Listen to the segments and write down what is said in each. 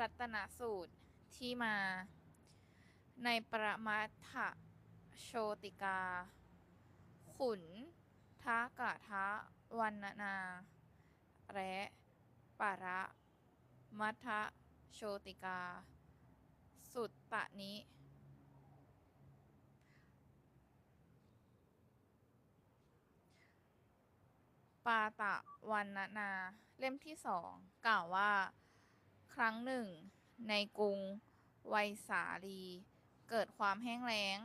รัตนสูตรที่มา ในประมัทโชติกา ขุนทะกะทะวันนา และปะระมัทธโชติกา สุตตะนิปาตะวันนา เล่มที่สองกล่าวว่า ครั้งหนึ่ง ในกรุงไวยสาลี เกิดความแห้งแล้ง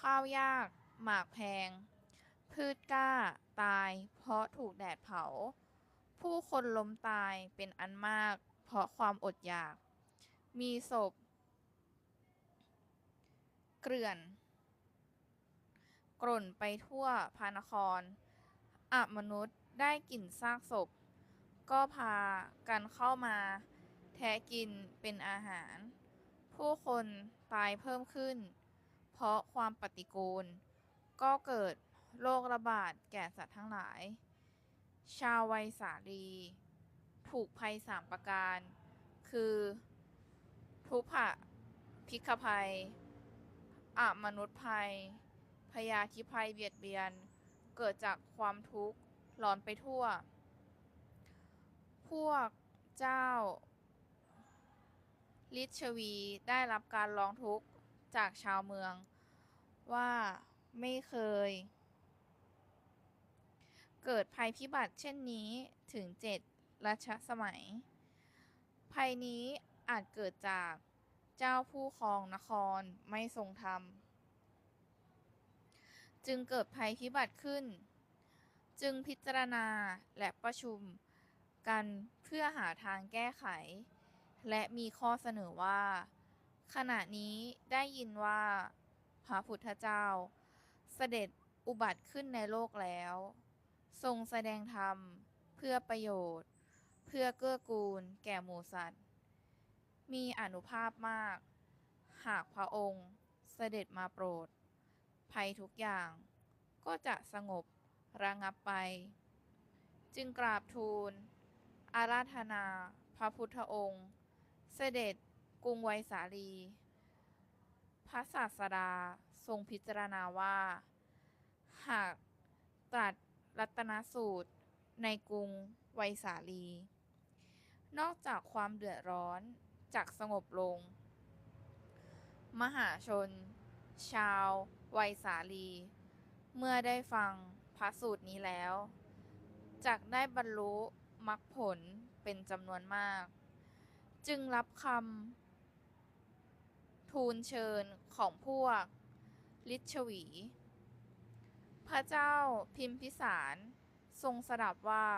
ข้าวยาก หมากแพง พืชกล้า ตาย เพราะถูกแดดเผา ผู้คนล้มตายเป็นอันมาก เพราะความอดอยาก มีศพ เกลื่อน กล่นไปทั่วพานครอมนุษย์ได้กลิ่นซากศพ ก็พากันเข้ามา แทะกินเป็นอาหาร ผู้คนตายเพิ่มขึ้น เพราะความปฏิกูล ก็เกิดโรคระบาดแก่สัตว์ทั้งหลาย ชาวไวยสาลี ถูกภัยสามประการ คือทุพะพิกภัยอมนุษย์ภัย พยาธิภัยเบียดเบียน เกิดจากความทุกข์ร้อนไปทั่ว พวกเจ้า ลิชวีได้รับการร้องทุกข์จากชาวเมือง ว่าไม่เคย เกิดภัยพิบัติเช่นนี้ถึงเจ็ดรัชสมัย ภัยนี้อาจเกิดจากเจ้าผู้ครองนครไม่ทรงธรรม จึงเกิดภัยพิบัติขึ้น จึงพิจารณาและประชุมกันเพื่อหาทางแก้ไข และมีข้อเสนอว่า ขณะนี้ได้ยินว่า พระพุทธเจ้า เสด็จอุบัติขึ้นในโลกแล้ว ทรงแสดงธรรมเพื่อประโยชน์ เพื่อเกื้อกูล แก่หมูสัตว์ มีอนุภาพมาก หากพระองค์เสด็จมาโปรด ภัยทุกอย่างก็จะสงบระงับไป จึงกราบทูล อาราธนาพระพุทธองค์ เสด็จกรุงไวยสาลี พระศาสดาทรงพิจารณาว่า หากตรัสรัตนสูตรในกรุงไวยสาลี นอกจากความเดือดร้อนจากสงบลง มหาชน ชาวไวยสาลี เมื่อได้ฟังพระสูตรนี้แล้วจักได้บรรลุมรรคผลเป็นจำนวนมาก จึงรับคำทูลเชิญของพวกลิชวี พระเจ้าพิมพิสารทรงสดับว่า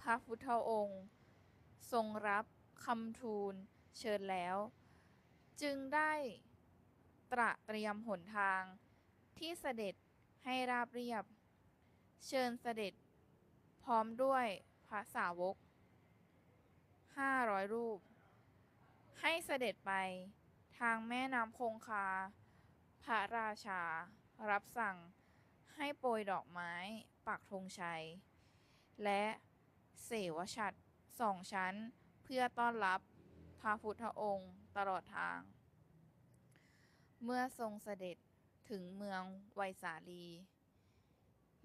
พระพุทธองค์ ทรงรับคำทูลเชิญแล้ว จึงได้ตระเตรียมหนทางที่เสด็จให้ราบเรียบ เชิญเสด็จพร้อมด้วยพระสาวกห้าร้อยรูป ให้เส ด็จไป ทางแม่น้ำคงคา พระราชา รับสั่งให้โปรยดอกไม้ปักธงชัย และเสวชัดสองชั้นเพื่อต้อนรับพระพุทธองค์ตลอดทาง เมื่อทรงเสด็จถึงเมืองไวยสาลี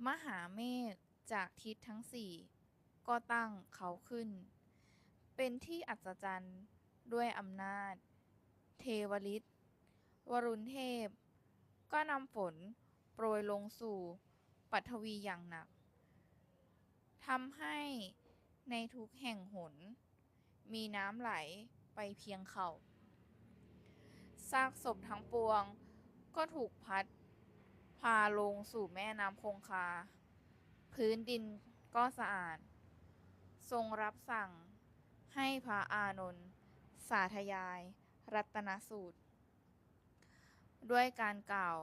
มหาเมฆจากทิศทั้งสี่ก็ตั้งเขาขึ้น เป็นที่อัศจรรย์ ด้วยอำนาจ เทวฤทธิ์วรุณเทพ ก็นำฝนโปรยลงสู่ปัทวีอย่างหนักทำให้ในทุกแห่งหน มีน้ำไหลไปเพียงเขา่าซากศพทั้งปวงก็ถูกพัด พาลงสู่แม่น้ำคงคา พื้นดินก็สะอาด ทรงรับสั่งให้พระอานนท์ สาธยาย รัตนสูตร ด้วยการกล่าว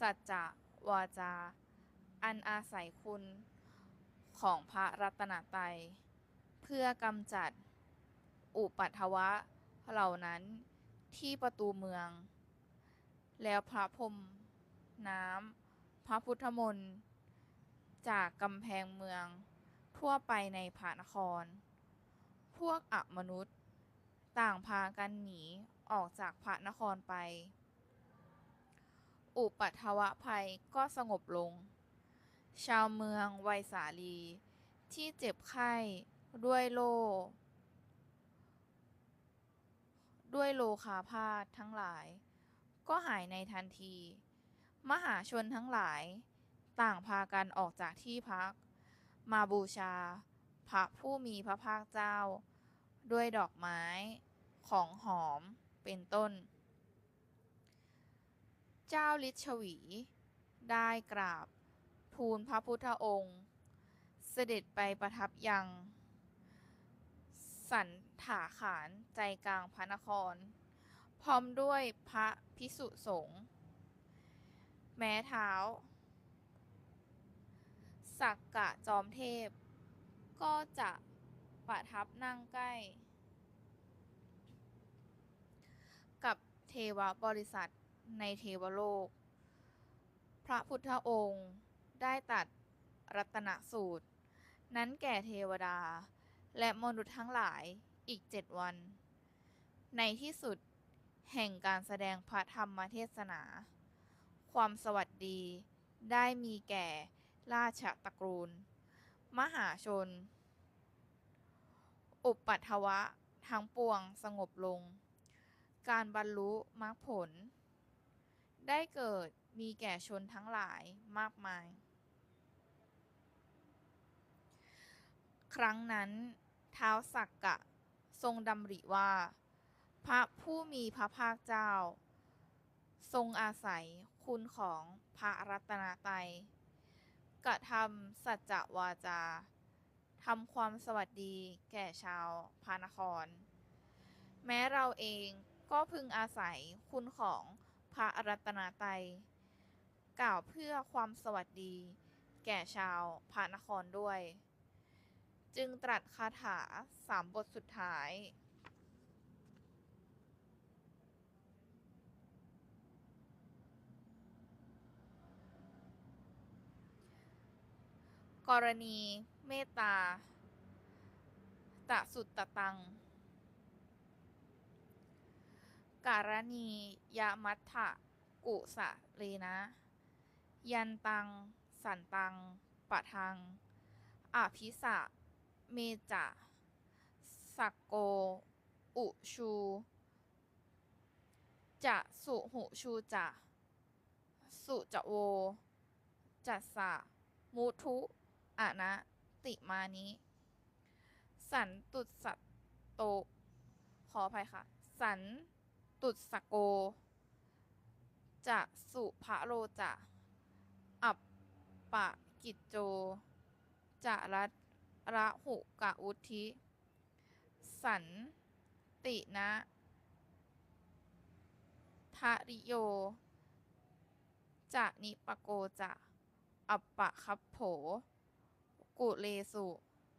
สัจจะวาจา อันอาศัยคุณของพระรัตนตรัย เพื่อกำจัด อุปัทวะเหล่านั้นที่ประตูเมือง แล้วพระพรมน้ำพระพุทธมนต์ จากกำแพงเมืองทั่วไปในพระนคร พวกอมนุษย์ ต่างพากันหนีออกจากพระนครไป อุปัทวะภัยก็สงบลง ชาวเมืองไวยสาลี ที่เจ็บไข้ด้วยโรคด้วยโลคาพาธทั้งหลาย ก็หายในทันที มหาชนทั้งหลาย ต่างพากันออกจากที่พัก มาบูชา พระผู้มีพระภาคเจ้า ด้วยดอกไม้ ของหอม เป็นต้น เจ้าลิชวี ได้กราบ ทูลพระพุทธองค์ เสด็จไปประทับยัง สันถาขานใจกลางพระนคร พร้อมด้วยพระพิสุสงฆ์แม้เท้า สักกะจอมเทพ ก็จะ ประทับนั่งใกล้ กับเทวบริษัทในเทวโลก พระพุทธองค์ได้ตัดรัตนสูตร นั้นแก่เทวดา และมนุษย์ทั้งหลายอีกเจ็ดวัน ในที่สุดแห่งการแสดงพระธรรมเทศนา ความสวัสดีได้มีแก่ราชตระกูล มหาชน อุปัทวะทั้งปวงสงบลง การบรรลุมรรคผล ได้เกิดมีแก่ชนทั้งหลายมากมาย ครั้งนั้นเท้าวสักกะทรงดำริว่า พระผู้มีพระภาคเจ้า ทรงอาศัยคุณของพระรัตนตรัยกระทำสัจจวาจา ทำความสวัสดีแก่ชาวพานคร แม้เราเองก็พึงอาศัยคุณของพระรัตนตรัยกล่าวเพื่อความสวัสดี แก่ชาวพานครด้วย จึงตรัสคาถาสามบทสุดท้าย กรณี เมตตา ตะสุตตะตัง การณียมัตถะกุสะเลนะ ยันตัง สันตัง ปะทัง อภิสะ เมจะสักโก อุชู จะสุหุชูจะสุจะโว จัสสะมุทุอะนะ ติมานิสันตุสัตโต ขออภัยค่ะ สันตุสโก จะสุภะโรจะ อัปปะกิจโจ จะรัตระหุกะอุทิ สันตินะทะริโย จะนิปโกจะ อัปปะคัพโผ กุเลสุ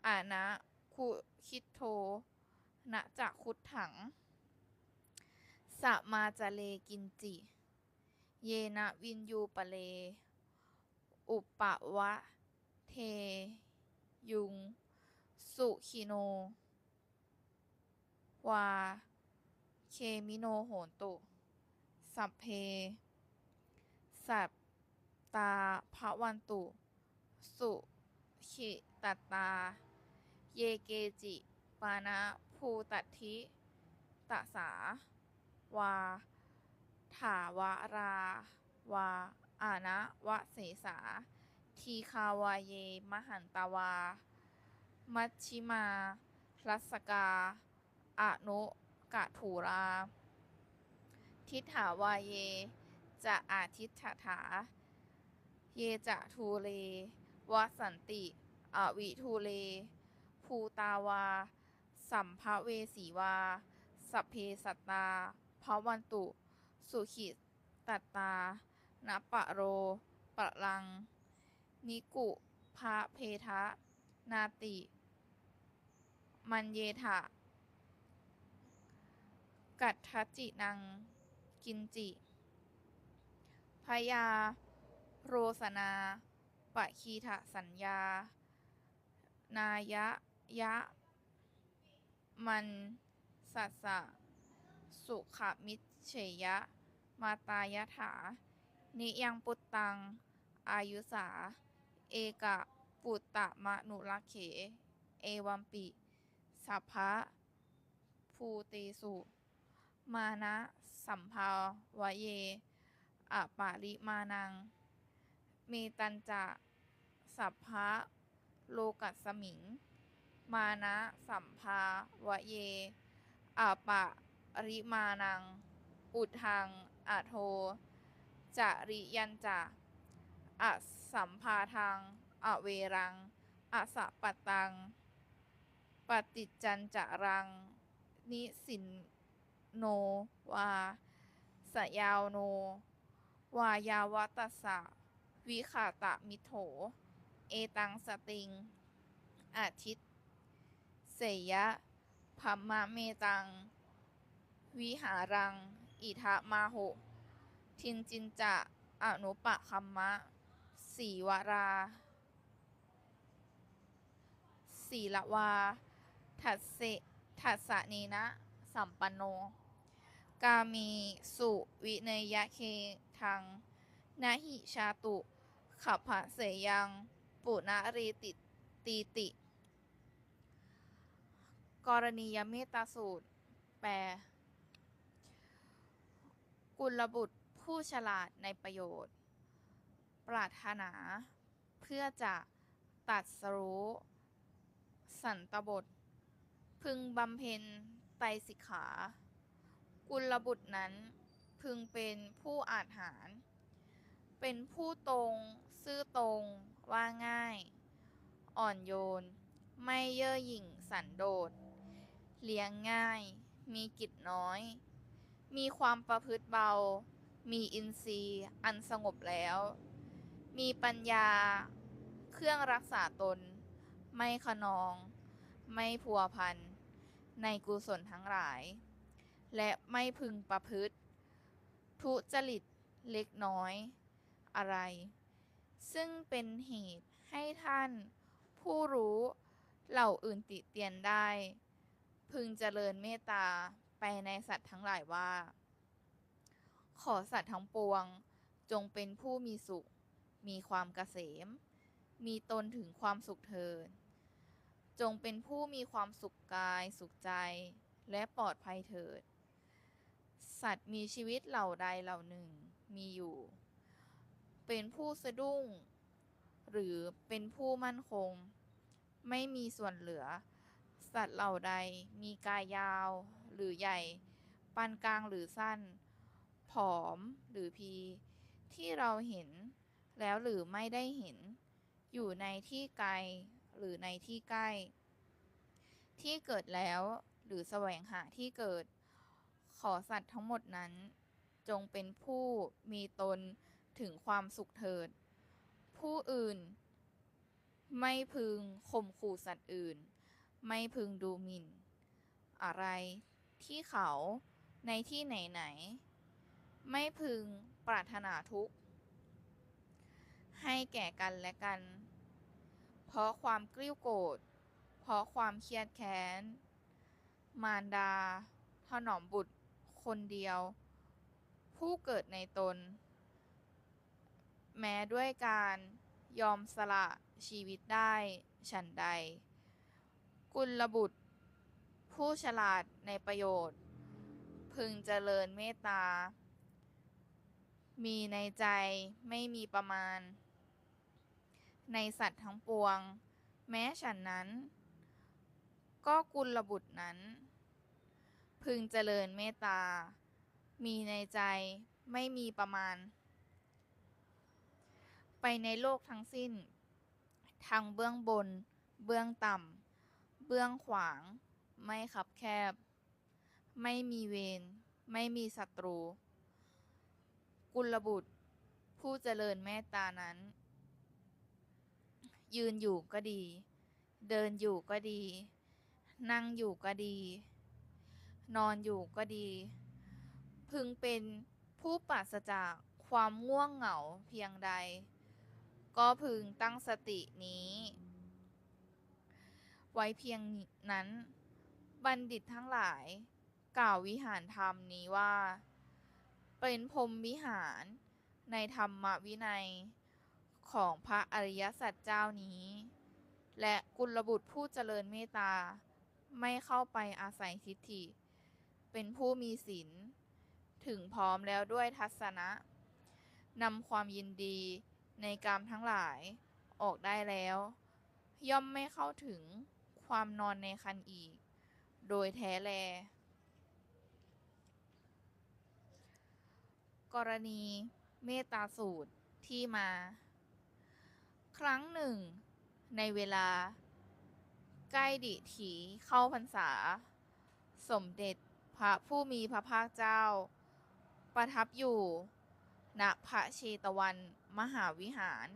อานะ คุคิโทนะจะคุดถังสะมาจะเลกินจิ เยนะวินยูปะเล อุปะวะ เท ยุง สุขิโน วา เคมิโนโหนตุ สัพเพ สัปตาภวันตุ สุ ขิตตา เยเกจิ ปานะภูตัทธิตะสา วา ถาวรา วา อานะวะเสสา ทีคาวาเย มหันตาวา มัชชิมา รัสกาอนุกะถูรา ทิฏฐาวาเย จะอาทิฏฐถา เยจะทูเล วสันติ อวิทูเล ภูตาวา สัมภเวสีวา สัพเพสัตตาภวันตุ สุขิตัตตา นปะโร ปะลัง นิกุพระเพทะ นาติ มันเยถะกัตถจินัง กินจิพยา โรสนา ปะคีทะสัญญา นายะยะ มันสัสสะ สุขมิเฉยะ มาตายถา นิยังปุตตัง อายุสา เอกะปุตตะมะนุลักเข เอวัมปิสัพพะภูติสุ มานะสัมภาวะเยอปาริมานัง เมตันจะ สัพพะโลกัสมิง มานะสัมภาวะเยอะปะริมานัง อุทังอโทจริยันจะอะสัมภาทังอะเวรังอะสะปะตัง ปฏิจจันจะรัง นิสินโนวาสยาวโน วายาวัตตสสะวิขาตะมิโถ เอตังสติง อาทิตเสยะพัมมะเมตัง วิหารัง อิทะมาโหทินจินจะอนุปะคัมมะสีวราสีละวา ทัสเสทัสสะเนนะ สัมปันโน กามีสุวิเนยะเคทัง นาหิชาตุ ขับพะเสยัง ปุณรีติตีติ กรณียเมตตาสูตร แปล กุลบุตรผู้ฉลาดในประโยชน์ ปรารถนา เพื่อจะตัดสรู้ สันตบท พึงบำเพ็ญไตสิกขา กุลบุตรนั้นพึงเป็นผู้อาจหาร เป็นผู้ตรง ซื่อตรง ว่าง่าย อ่อนโยน ไม่เย่อหยิ่งสันโดษ เลี้ยงง่าย มีกิจน้อย มีความประพฤติเบา มีอินทรีย์อันสงบแล้ว มีปัญญา เครื่องรักษาตน ไม่ขนอง ไม่พัวพัน ในกุศลทั้งหลาย และไม่พึงประพฤติ ทุจริตเล็กน้อยอะไร ซึ่งเป็นเหตุให้ท่าน ผู้รู้เหล่าอื่นติเตียนได้ พึงเจริญเมตตาไปในสัตว์ทั้งหลายว่า ขอสัตว์ทั้งปวงจงเป็นผู้มีสุข มีความเกษม มีตนถึงความสุขเถิดจงเป็นผู้มีความสุขกายสุขใจ และปลอดภัยเถิด สัตว์มีชีวิตเหล่าใดเหล่าหนึ่งมีอยู่ เป็นผู้สะดุ้ง หรือเป็นผู้มั่นคง ไม่มีส่วนเหลือ สัตว์เหล่าใดมีกายยาวหรือใหญ่ ปานกลางหรือสั้น ผอมหรือพี ที่เราเห็นแล้วหรือไม่ได้เห็น อยู่ในที่ไกลหรือในที่ใกล้ ที่เกิดแล้วหรือแสวงหาที่เกิด ขอสัตว์ทั้งหมดนั้น จงเป็นผู้มีตน ถึงความสุขเถิด ผู้อื่น ไม่พึงข่มขู่สัตว์อื่น ไม่พึงดูหมิ่น อะไรที่เขาในที่ไหนๆไม่พึงปรารถนาทุกข์ ให้แก่กันและกัน เพราะความกริ้วโกรธเพราะความเครียดแค้น มารดา ถนอมบุตรคนเดียว ผู้เกิดในตน แม้ด้วยการยอมสละชีวิตได้ฉันใด กุลบุตร ผู้ฉลาดในประโยชน์ พึงเจริญเมตตา มีในใจไม่มีประมาณ ในสัตว์ทั้งปวง แม้ฉันนั้น ก็กุลบุตรนั้น พึงเจริญเมตตา มีในใจไม่มีประมาณ ไปในโลกทั้งสิ้นทางเบื้องบน เบื้องต่ำ เบื้องขวาง ไม่คับแคบ ไม่มีเวร ไม่มีศัตรู กุลบุตร ผู้เจริญเมตตานั้น ยืนอยู่ก็ดี เดินอยู่ก็ดี นั่งอยู่ก็ดี นอนอยู่ก็ดี พึงเป็นผู้ปราศจากความง่วงเหงาเพียงใด ก็พึงตั้งสตินี้ ไว้เพียงนั้น บัณฑิตทั้งหลาย กล่าววิหารธรรมนี้ว่า เป็นพรมวิหารในธรรมวินัยของพระอริยสัจเจ้านี้ และกุลบุตรผู้เจริญเมตตา ไม่เข้าไปอาศัยทิฏฐิ เป็นผู้มีศีลถึงพร้อมแล้วด้วยทัศนะนำความยินดี ในกามทั้งหลาย ออกได้แล้ว ย่อมไม่เข้าถึงความนอนในคันอีก โดยแท้แล กรณีเมตตาสูตรที่มา ครั้งหนึ่ง ในเวลา ใกล้ดิถีเข้าพรรษา สมเด็จพระผู้มีพระภาคเจ้า ประทับอยู่ ณพระเชตวันมหาวิหาร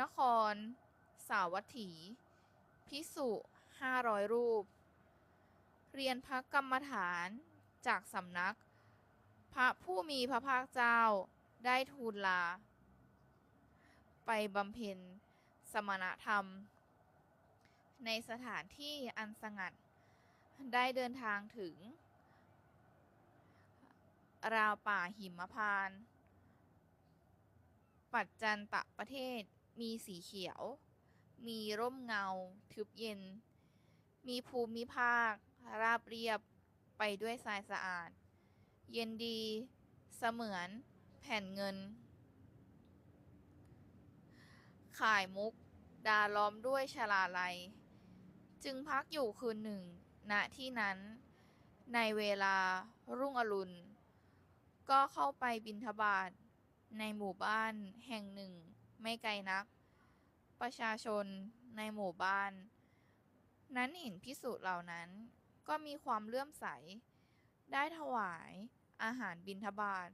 นคร สาวัตถี พิสุห้าร้อยรูป เรียนพระกรรมฐานจากสำนัก พระผู้มีพระภาคเจ้าได้ทูลลา ไปบำเพ็ญสมณธรรม ในสถานที่อันสงัด ได้เดินทางถึง ราวป่าหิมพานต์ปัจจันตะประเทศมีสีเขียว มีร่มเงา ทึบเย็น มีภูมิภาค ราบเรียบไปด้วยทรายสะอาด เย็นดี เสมือน แผ่นเงิน ข่ายมุก ดาล้อมด้วยชลาลัย จึงพักอยู่คืนหนึ่งณที่นั้น ในเวลารุ่งอรุณ ก็เข้าไปบิณฑบาตในหมู่บ้านแห่งหนึ่งไม่ไกลนัก ประชาชนในหมู่บ้าน นั้นเห็นพิสุเหล่านั้น ก็มีความเลื่อมใส ได้ถวายอาหารบิณฑบาต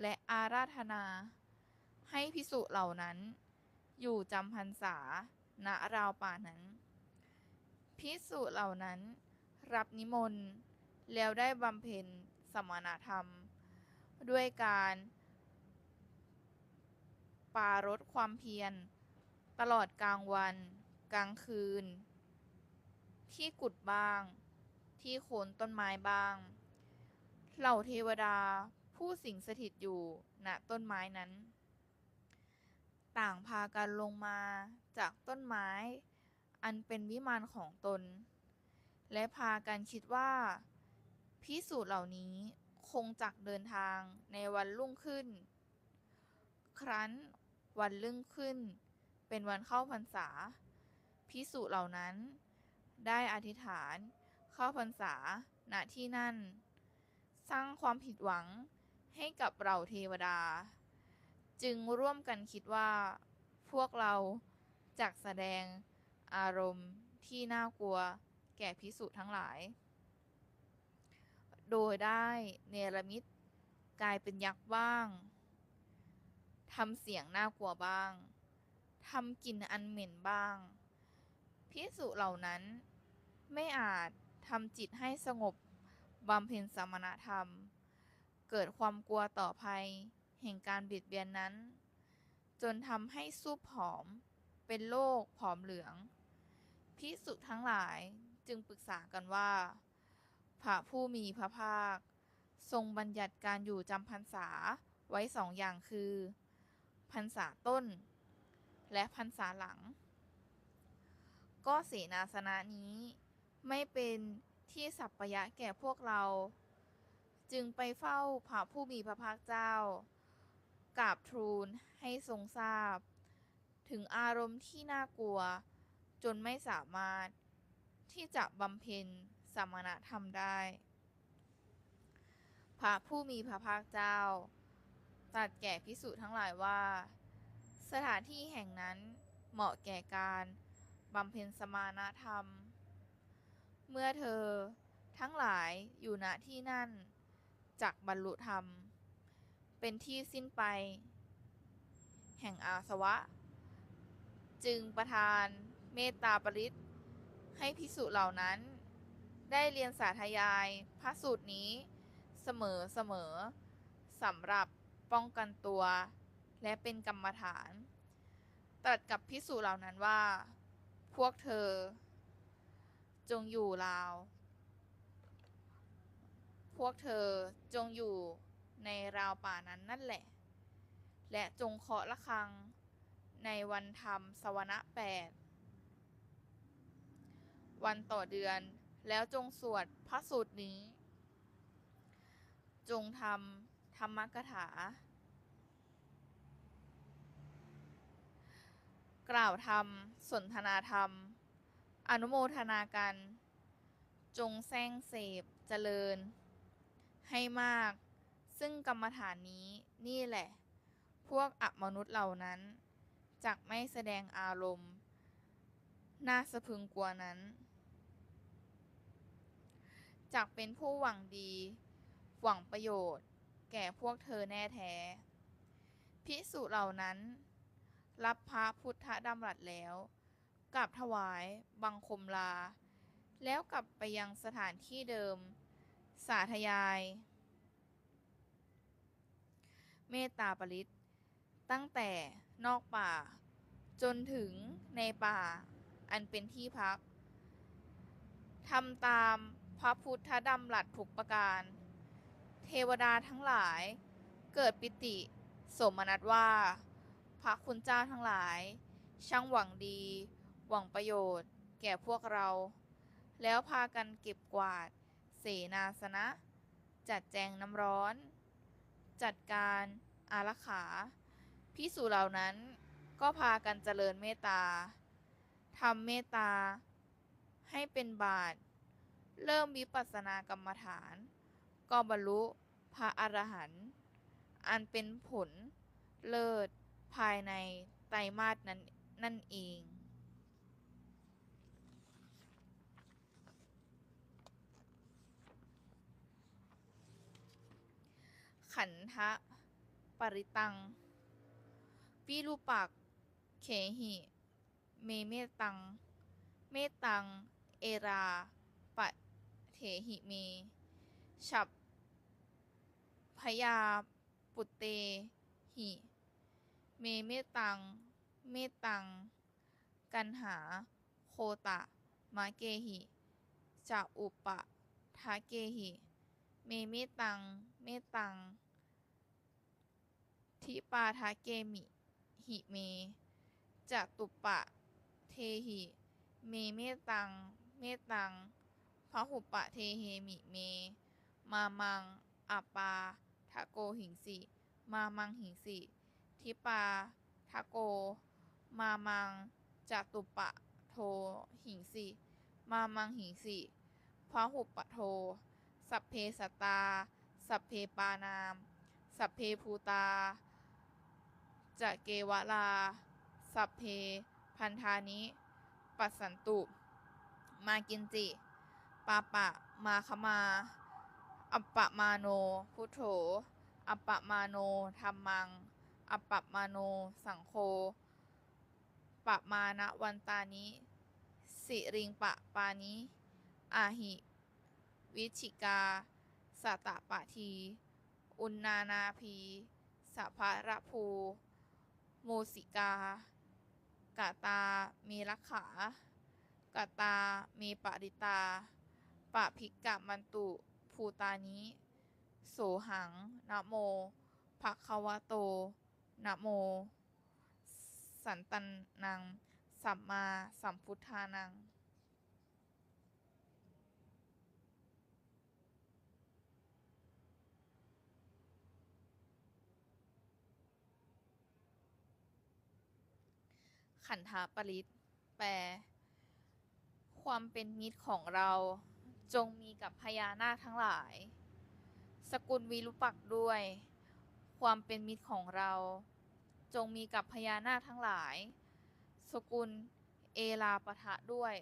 และอาราธนา ให้พิสุเหล่านั้น อยู่จำพรรษาณราวป่านั้น พิสุเหล่านั้น รับนิมนต์ แล้วได้บำเพ็ญสมณธรรม ด้วยการปรารดความเพียร ตลอดกลางวัน กลางคืน ที่กุดบ้าง ที่โคนต้นไม้บ้าง เหล่าเทวดาผู้สิงสถิตอยู่ณต้นไม้นั้น ต่างพากันลงมาจากต้นไม้ อันเป็นวิมานของตน และพากันคิดว่าพิสูจน์เหล่านี้ คงจักเดินทางในวันรุ่งขึ้น ครั้นวันรุ่งขึ้น เป็นวันเข้าพรรษา พิสุเหล่านั้น ได้อธิษฐานเข้าพรรษาณที่นั่น สร้างความผิดหวังให้กับเราเทวดา จึงร่วมกันคิดว่า พวกเราจักแสดงอารมณ์ที่น่ากลัวแก่พิสุทั้งหลาย โดยได้เนรมิตกลายเป็นยักษ์บ้างทำเสียงน่ากลัวบ้างทำกลิ่นอันเหม็นบ้างพิสุเหล่านั้น ไม่อาจทำจิตให้สงบบำเพ็ญสมณธรรม เกิดความกลัวต่อภัย แห่งการเบียดเบียนนั้น จนทำให้สูบผอม เป็นโรคผอมเหลืองพิสุทั้งหลายจึงปรึกษากันว่า พระผู้มีพระภาค ทรงบัญญัติการอยู่จำพรรษาไว้สองอย่างคือ พรรษาต้น และพรรษาหลัง ก็เสนาสนะนี้ไม่เป็นที่สัปปยะแก่พวกเรา จึงไปเฝ้าพระผู้มีพระภาคเจ้ากราบทูลให้ทรงทราบ ถึงอารมณ์ที่น่ากลัว จนไม่สามารถที่จะบำเพ็ญ สมณธรรมได้ พระผู้มีพระภาคเจ้า ตรัสแก่พิสุทั้งหลายว่า สถานที่แห่งนั้นเหมาะแก่การบำเพ็ญสมณธรรม เมื่อเธอทั้งหลายอยู่ณที่นั่นจักบรรลุธรรม เป็นที่สิ้นไป แห่งอาสวะ จึงประทานเมตตาปริศให้พิสุเหล่านั้น ได้เรียนสาธยายพระสูตรนี้เสมอเสมอสำหรับป้องกันตัว และเป็นกรรมฐาน ตรัสกับพิสุเหล่านั้นว่า พวกเธอ จงอยู่ลาว พวกเธอจงอยู่ในราวป่านั้นนั่นแหละ และจงเคาะระฆังในวันธรรมสวนะแปดวันต่อเดือน แล้วจงสวดพระสูตรนี้ จงทำธรรมกถา กล่าวธรรม สนทนาธรรม อนุโมทนากัน จงแซงเสพเจริญ ให้มาก ซึ่งกรรมฐานนี้นี่แหละ พวกอมนุษย์เหล่านั้นจักไม่แสดงอารมณ์ น่าสะพรึงกลัวนั้น จักเป็นผู้หวังดี หวังประโยชน์ แก่พวกเธอแน่แท้พิสุเหล่านั้น รับพระพุทธดำรัสแล้วกลับถวายบังคมลา แล้วกลับไปยังสถานที่เดิม สาธยาย เมตตาปริตตั้งแต่นอกป่า จนถึงในป่าอันเป็นที่พักทำตาม พระพุทธดำรัสทุกประการ เทวดาทั้งหลาย เกิดปิติ สมนัตว่า พระคุณเจ้าทั้งหลาย ช่างหวังดี หวังประโยชน์ แก่พวกเรา แล้วพากันเก็บกวาด เสนาสนะ จัดแจงน้ำร้อน จัดการอารักขาพิสูจเหล่านั้นก็พากันเจริญเมตตาทำเมตตา ให้เป็นบาตร เริ่มวิปัสสนากรรมฐาน ก็บรรลุพระอรหันต์อันเป็นผลเลิศภายในไตรมาสนั้นนั่นเองขันธะปริตังวิรูปักเขหิ เมเมตัง เมตัง เอราปะ เถหิเม ฉับพยาปุตเตหิ เมเมตัง เมตัง กันหา โคตะ มาเกหิจะอุปะทาเกหิ เมเมตัง เมตัง ทิปาทาเกมิ หิเมจะตุปะ เทหิ เมเมตัง เมตังะหุปะเทเหมิเม มามังอาปาทะโกหิงสิ มามังหิงสิ ทิปาทะโก มามังจตุปะโทหิงสิ มามังหิงสิพะหุปะโท สัพเพสตตาสัพเพปานาม สัพเพภูตาจะเกวลา สัพเพ พันธานิ ปัสสันตุ มากินจิ ปาปะมาคมา อัปปะมาโน พุทโธ อัปปะมาโนธรรมัง อัปปะมาโน สังโฆปะมานะวันตานิ สิริงปะปานิอาหิ วิชิกาสตตปะที อุณนานาพีสัพพะระภูโมสิกา กะตา มีรักขา กะตา มีปริตา ปะภิกกะมันตุภูตานิโสหังนะโมภะคะวะโตนะโม สันตันนัง สัมมาสัมพุทธานัง ขันธปริตแปล ความเป็นมิตรของเรา จงมีกับพญานาคทั้งหลาย สกุลวีรุปักษ์ด้วย ความเป็นมิตรของเรา จงมีกับพญานาคทั้งหลาย สกุลเอลาปะทะด้วย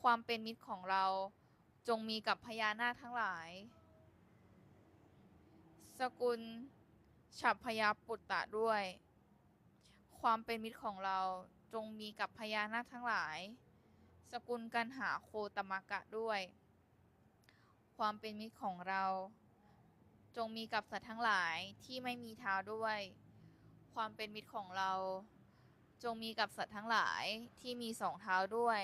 ความเป็นมิตรของเรา จงมีกับพญานาคทั้งหลาย สกุลฉับพยาปุตตะด้วย ความเป็นมิตรของเรา จงมีกับพญานาคทั้งหลาย สกุลกันหาโคตมกะด้วย ความเป็นมิตรของเรา จงมีกับสัตว์ทั้งหลายที่ไม่มีเท้าด้วย ความเป็นมิตรของเรา จงมีกับสัตว์ทั้งหลายที่มีสองเท้าด้วย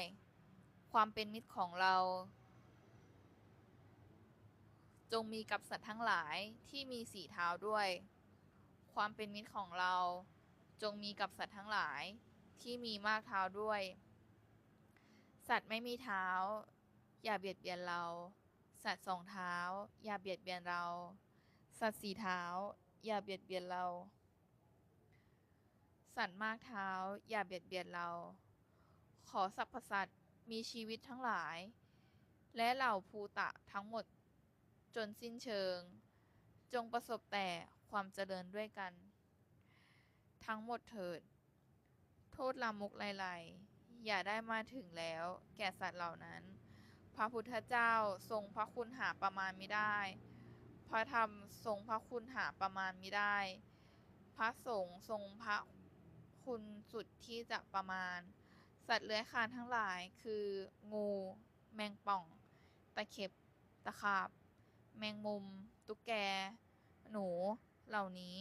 ความเป็นมิตรของเรา จงมีกับสัตว์ทั้งหลายที่มีสี่เท้าด้วย ความเป็นมิตรของเราจงมีกับสัตว์ทั้งหลาย ที่มีมากเท้าด้วย สัตว์ไม่มีเท้า อย่าเบียดเบียนเรา สัตว์สองเท้า อย่าเบียดเบียนเรา สัตว์สี่เท้า อย่าเบียดเบียนเรา สัตว์มากเท้า อย่าเบียดเบียนเรา ขอสรรพสัตว์มีชีวิตทั้งหลาย และเหล่าภูตะทั้งหมดจนสิ้นเชิง จงประสบแต่ความเจริญด้วยกัน ทั้งหมดเถิด โทษลามกไลๆอย่าได้มาถึงแล้ว แก่สัตว์เหล่านั้น พระพุทธเจ้าทรงพระคุณหาประมาณไม่ได้ พระธรรมทรงพระคุณหาประมาณไม่ได้ พระสงฆ์ทรงพระคุณสุดที่จะประมาณ สัตว์เลื้อยคลานทั้งหลายคือ งู แมงป่อง ตะเข็บ ตะขาบ แมงมุม ตุ๊กแก หนู เหล่านี้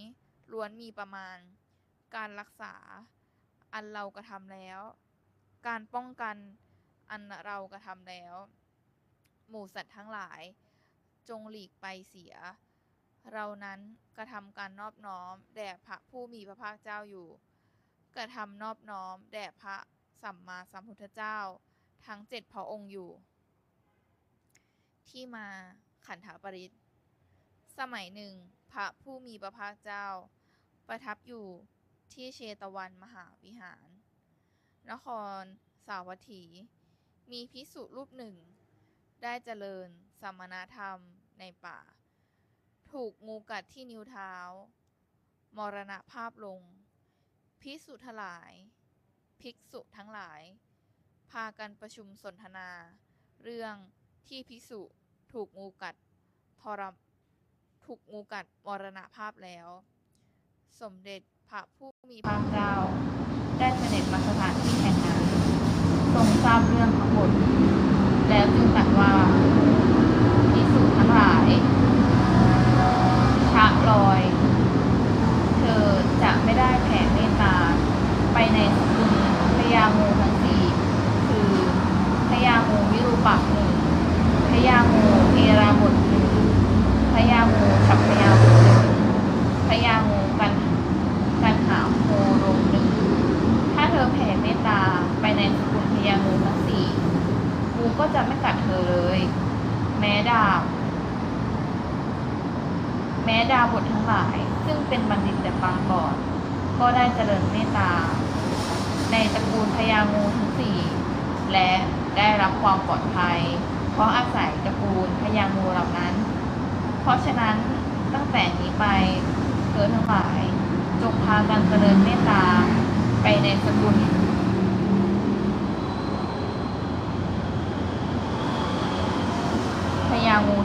ล้วนมีประมาณ การรักษา อันเรากระทำแล้ว การป้องกันอันเรากระทำแล้ว หมู่สัตว์ทั้งหลาย จงหลีกไปเสีย เรานั้นกระทำการนอบน้อมแด่พระผู้มีพระภาคเจ้าอยู่ กระทำนอบน้อมแด่พระสัมมาสัมพุทธเจ้า ทั้งเจ็ดพระองค์อยู่ ที่มาขันธปริตสมัยหนึ่ง พระผู้มีพระภาคเจ้า ประทับอยู่ ที่เชตวันมหาวิหาร นครสาวัตถี มีพิสุรูปหนึ่ง ได้เจริญสมณธรรมในป่า ถูกงูกัดที่นิ้วเท้า มรณภาพลงพิสุทลาย ภิกษุทั้งหลาย พากันประชุมสนทนา เรื่องที่ภิกษุถูกงูกัดทรมถูกงูกัดมรณภาพแล้ว สมเด็จ พระผู้มีพระภาคเจ้า ได้เสด็จมาสถานที่แห่งนั้นทรงทราบเรื่องทั้งหมด แล้วจึงตรัสว่าภิกษุทั้งหลายชะลอย เธอจะไม่ได้แผ่เมตตา ไปในสกุลพญางูทั้งสี่คือพญางูวิรูปักหนึ่งพญางูเอราบทหนึ่งพญางูบพญาบทหนึ่งพญางูกันกันหาโมโรงหนึ่งถ้าเธอแผ่เมตตาไปในสกุลพญางูทั้งสี่งูก็จะไม่กัดเธอเลย แม้ดาบ แม้ ดาวบททั้งหลาย ซึ่งเป็นบัณฑิตแต่ปางก่อน ก็ได้เจริญเมตตา ในตระกูลพญางูทั้งสี่และได้รับความปลอดภัย เพราะอาศัยตระกูลพญางูเหล่านั้น เพราะฉะนั้นตั้งแต่นี้ไปเธอทั้งหลาย จงพากันเจริญเมตตาไปในสกุลพญางู